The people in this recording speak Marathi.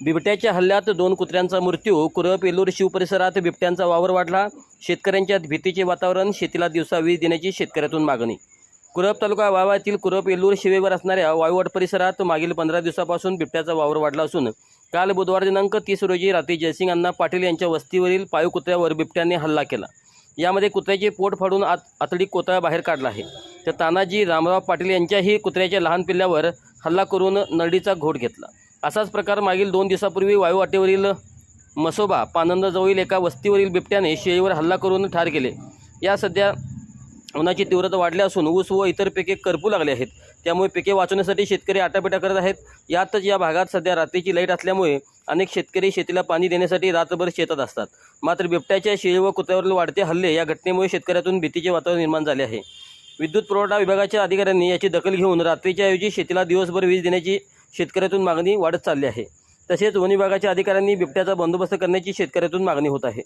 बिबट्याच्या हल्ल्यात दोन कुत्र्यांचा मृत्यू. कुरप येलूर शिव परिसरात बिबट्यांचा वावर वाढला. शेतकऱ्यांच्यात भीतीचे वातावरण शेतीला दिवसा वीज देण्याची शेतकऱ्यातून मागणी. कुरप तालुका वावातील कुरप येलूर शिवेवर असणाऱ्या वायवट परिसरात मागील पंधरा दिवसापासून बिबट्याचा वावर वाढला असून काल बुधवार दिनांक तीस रोजी रात्री जयसिंग अण्णा पाटील यांच्या वस्तीवरील पाळीव कुत्र्यावर बिबट्याने हल्ला केला. यामध्ये कुत्र्याचे पोट फाडून आत आतडी कोतळा बाहेर काढला आहे. तर तानाजी रामराव पाटील यांच्याही कुत्र्याच्या लहान पिल्ल्यावर हल्ला करून नरडीचा घोट घेतला. असाच प्रकार मागील दोन दिवसापूर्वी वायुवाटेवरील मसोबा पानंदजवळील एका वस्तीवरील बिबट्याने शेळीवर हल्ला करून ठार केले. या सध्या उन्हाची तीव्रता वाढली असून ऊस व इतर पिके करपू लागले आहेत. त्यामुळे पिके वाचवण्यासाठी शेतकरी आटापिटा करत आहेत. यातच या भागात सध्या रात्रीची लाइट असल्यामुळे अनेक शेतकरी शेतीला पाणी देण्यासाठी रात्रभर शेतात असतात. मात्र बिबट्याच्या शेळी व कुत्र्यावरील वाढते हल्ले या घटनेमुळे शेतकऱ्यातून भीतीचे वातावरण निर्माण झाले आहे. विद्युत पुरवठा विभागाच्या अधिकाऱ्यांनी याची दखल घेऊन रात्रीच्या ऐवजी शेतीला दिवसभर वीज देण्याची शेतकऱ्यातून मागणी वाढत चालली आहे. तसेच वन विभागाच्या अधिकाऱ्यांनी बिबट्याचा बंदोबस्त करण्याची शेतकऱ्यातून मागणी होत आहे.